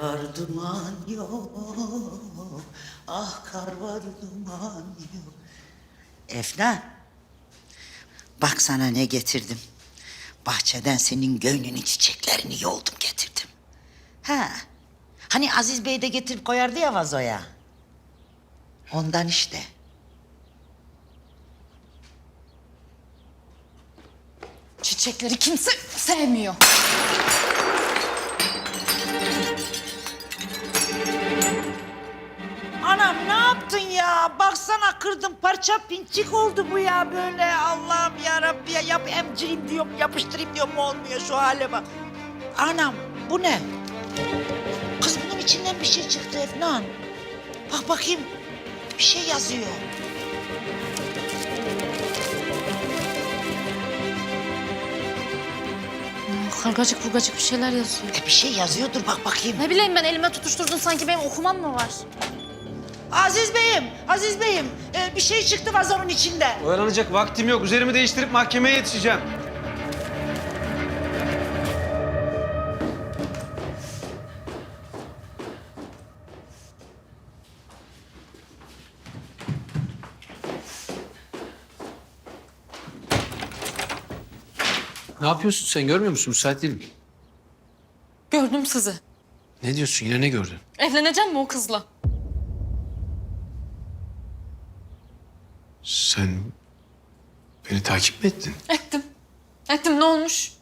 var duman yok. Ah kar var duman yok. Efna. Bak sana ne getirdim. Bahçeden senin gönlünün çiçeklerini yoldum getirdim. Ha. Hani Aziz Bey de getirip koyardı ya vazoya. Ondan işte. Çiçekleri kimse sevmiyor. Ya? Baksana kırdım parça pinçik oldu bu ya böyle. Allah'ım ya Rabbi ya yap emcireyim diyorum yapıştırayım diyorum olmuyor şu hale bak. Anam bu ne? Kız bunun içinden bir şey çıktı Efnan. Bak bakayım bir şey yazıyor. Kargacık burgacık bir şeyler yazıyor. E bir şey yazıyordur bak bakayım. Ne bileyim ben elime tutuşturdun sanki benim okumam mı var? Aziz Bey'im, Aziz Bey'im e, bir şey çıktı vazonun içinde. Oyalanacak vaktim yok. Üzerimi değiştirip mahkemeye yetişeceğim. Ne yapıyorsun sen? Görmüyor musun? Müsait değilim. Gördüm sizi. Ne diyorsun? Yine ne gördün? Evleneceğim mi o kızla? Sen beni takip mi ettin? Ettim. Ettim ne olmuş?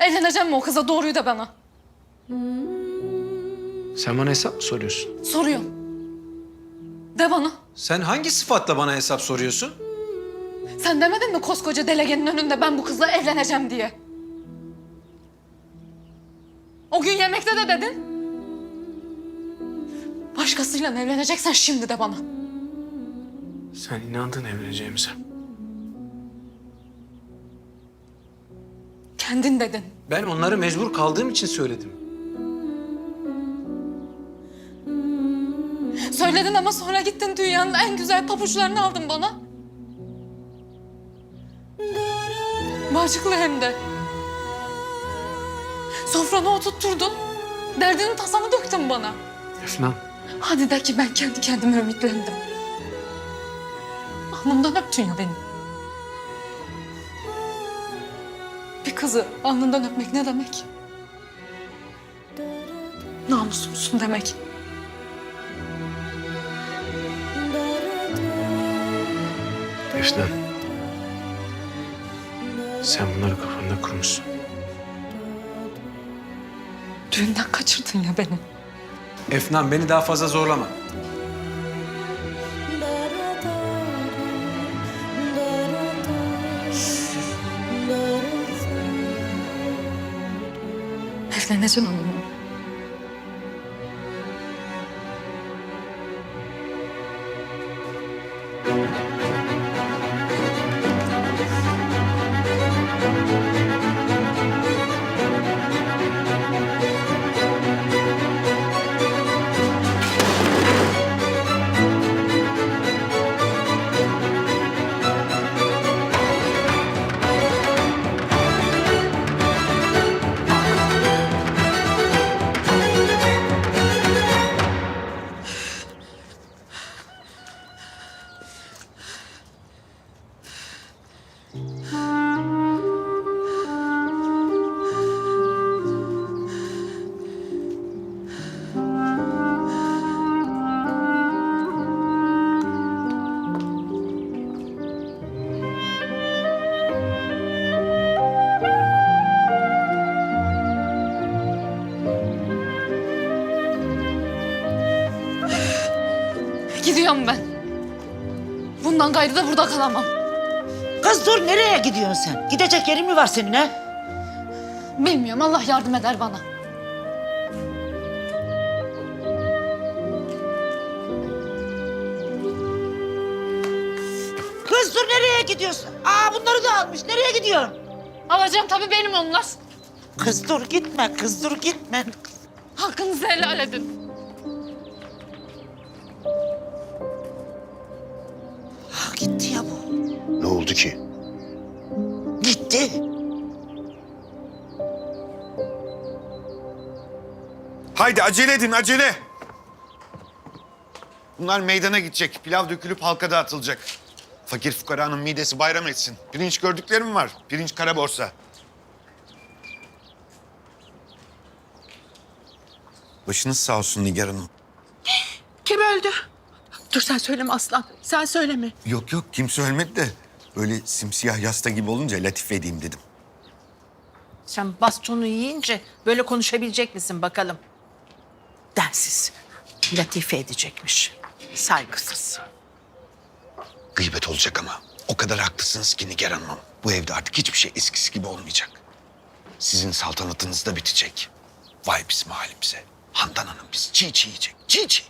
Evleneceğim mi o kıza doğruyu da bana? Sen bana hesap mı soruyorsun? Soruyorum. De bana. Sen hangi sıfatla bana hesap soruyorsun? Sen demedin mi koskoca delegenin önünde ben bu kızla evleneceğim diye? O gün yemekte de dedin. Başkasıyla evleneceksen şimdi de bana. Sen inandın evleneceğimize. Kendin dedin. Ben onları mecbur kaldığım için söyledim. Söyledin ama sonra gittin dünyanın en güzel papuçlarını aldın bana. Bağcıklı hem de. Sofrana oturtturdun. Derdini tasanı döktün bana. Efnan. Hadi de ki ben kendi kendime ümitlendim. Alnımdan öptün ya beni. Bir kızı alnından öpmek ne demek? Namusumsun demek. Efnan. Sen bunları kafanda kurmuşsun. Düğünden kaçırdın ya beni. Efnan beni daha fazla zorlama. Evleneceğim onunla. Gidiyorum ben. Bundan gayrı da burada kalamam. Kız dur nereye gidiyorsun sen? Gidecek yerin mi var senin ha? Bilmiyorum Allah yardım eder bana. Kız dur nereye gidiyorsun? Aa bunları da almış. Nereye gidiyorsun? Alacağım tabii benim onlar. Kız dur gitme, kız dur gitme. Hakkınızı helal edin. Ki? Gitti. Haydi acele edin acele. Bunlar meydana gidecek. Pilav dökülüp halka dağıtılacak. Fakir fukaranın midesi bayram etsin. Pirinç gördüklerim var. Pirinç kara borsa. Başınız sağ olsun Nigar Hanım. Kim öldü? Dur sen söyleme aslan. Sen söyleme. Yok yok kimse ölmedi de böyle simsiyah yasta gibi olunca latife edeyim dedim. Sen bastonu yiyince böyle konuşabilecek misin bakalım? Densiz. Latife edecekmiş. Saygısız. Gıybet olacak ama. O kadar haklısınız ki Nigar Hanım. Bu evde artık hiçbir şey eskisi gibi olmayacak. Sizin saltanatınız da bitecek. Vay bizim halimize. Handan Hanım bizi çiğ çiğ yiyecek. Çiğ çiğ.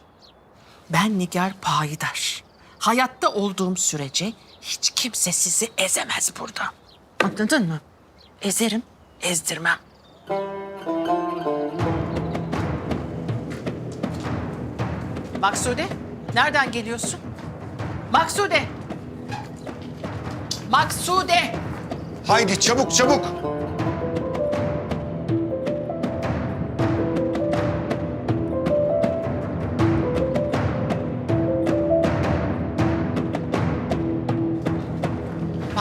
Ben Nigar Payidar. Hayatta olduğum sürece hiç kimse sizi ezemez burada. Anladın mı? Ezerim, ezdirmem. Maksude, nereden geliyorsun? Maksude! Maksude! Haydi çabuk çabuk.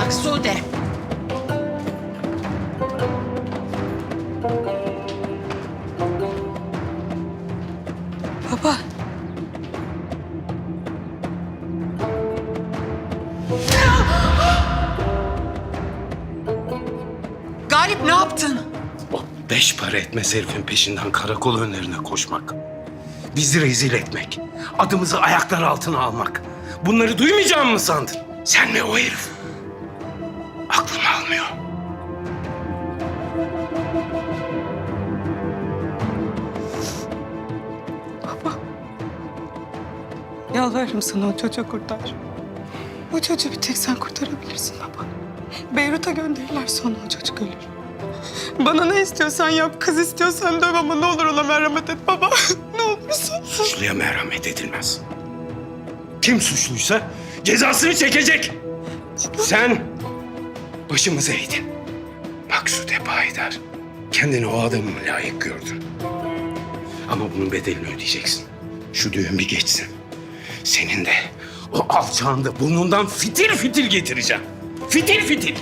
Maksude! Baba. Galip ne yaptın? O beş para etmez herifin peşinden karakol önlerine koşmak. Bizi rezil etmek. Adımızı ayaklar altına almak. Bunları duymayacağım mı sandın? Sen mi o herif? Aklım almıyor. Yalvarırım sana o çocuğu kurtar. O çocuğu bir tek sen kurtarabilirsin baba. Beyrut'a gönderirler sonra o çocuk ölür. Bana ne istiyorsan yap, kız istiyorsan döv ama ne olur ona merhamet et baba. ne olursun. Suçluya merhamet edilmez. Kim suçluysa cezasını çekecek. Sen başımıza eğdin. Maksude Payidar. Kendini o adamı mı layık gördün? Ama bunun bedelini ödeyeceksin. Şu düğün bir geçsin. Senin de o alçağın da burnundan fitil fitil getireceğim. Fitil fitil.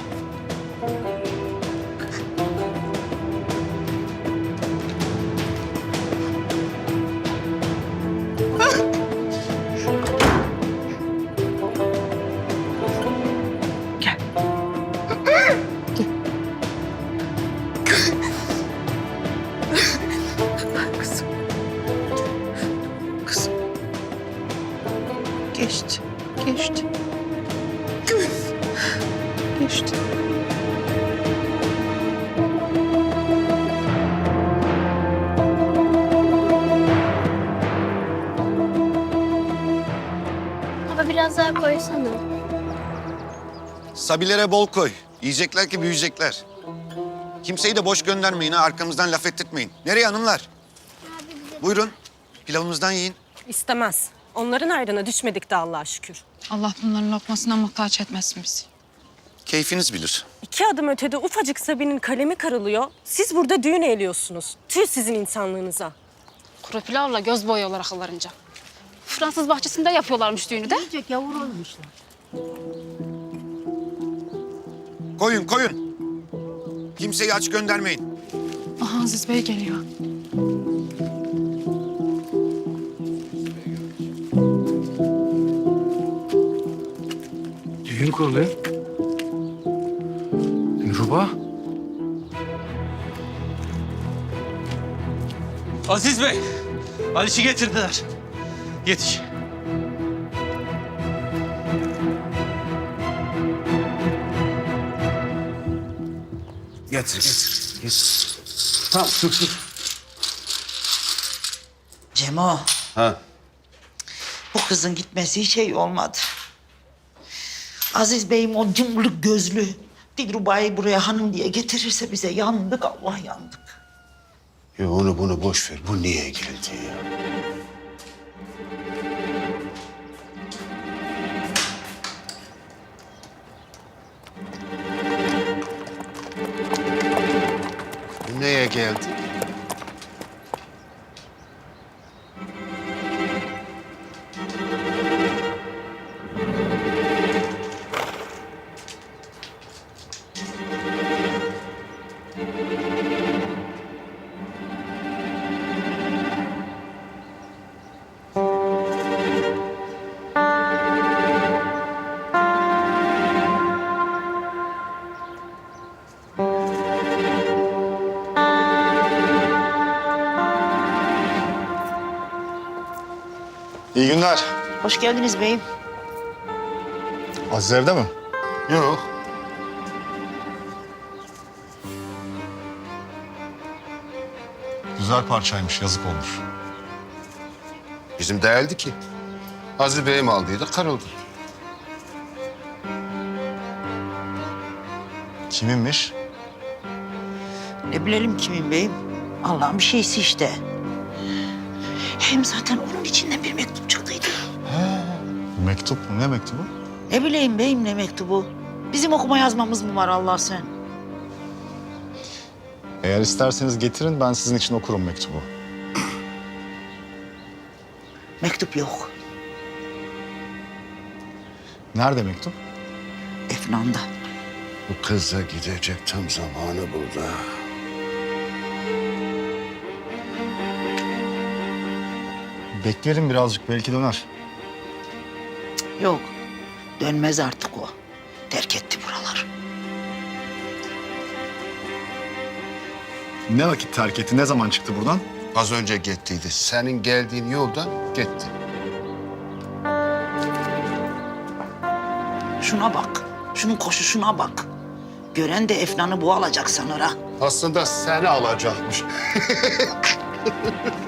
Biraz daha koysana. Sabilere bol koy. Yiyecekler ki büyüyecekler. Kimseyi de boş göndermeyin ha. Arkamızdan laf ettirtmeyin. Nereye hanımlar? Buyurun. Pilavımızdan yiyin. İstemez. Onların ayrına düşmedik de Allah'a şükür. Allah bunların lokmasına muhtaç etmesin bizi. Keyfiniz bilir. İki adım ötede ufacık Sabi'nin kalemi karılıyor. Siz burada düğün eğliyorsunuz. Tüh sizin insanlığınıza. Kuru pilavla göz boyuyorlar akıllarınca. Fransız bahçesinde yapıyorlarmış düğünü de. Koyun koyun. Kimseyi aç göndermeyin. Aha Aziz Bey geliyor. Düğün kuruluyor. Ruba. Aziz Bey, Aliş'i getirdiler. Yetiş. Getir, getir, getir. Tamam, dur, dur. Cemo. Ha. Bu kızın gitmesi hiç iyi olmadı. Aziz Bey'im o cımbılık gözlü Dilruba'yı buraya hanım diye getirirse bize yandık Allah yandık. Ya onu bunu boş ver. Bu niye geldi ya? geldi. İyi günler. Hoş geldiniz beyim. Aziz evde mi? Yok. Güzel parçaymış, yazık olmuş. Bizim değildi ki. Aziz Bey'im aldıydı, kırıldı. Kiminmiş? Ne bilelim kimin beyim? Allah'ın bir şeysi işte. Hem zaten onun içinden bir mektup çıktıydı. Mektup mu? Ne mektubu? Ne bileyim beyim ne mektubu? Bizim okuma yazmamız mı var Allah sen? Eğer isterseniz getirin, ben sizin için okurum mektubu. Mektup yok. Nerede mektup? Efnan'da. Bu kız da gidecek tam zamanı burada. Bekleyelim birazcık, belki döner. Yok. Dönmez artık o. Terk etti buralar. Ne vakit terk etti, ne zaman çıktı buradan? Az önce gittiydi. Senin geldiğin yolda gitti. Şuna bak. Şunun koşuşuna bak. Gören de Efnan'ı bu alacak sanır ha. Aslında seni alacakmış.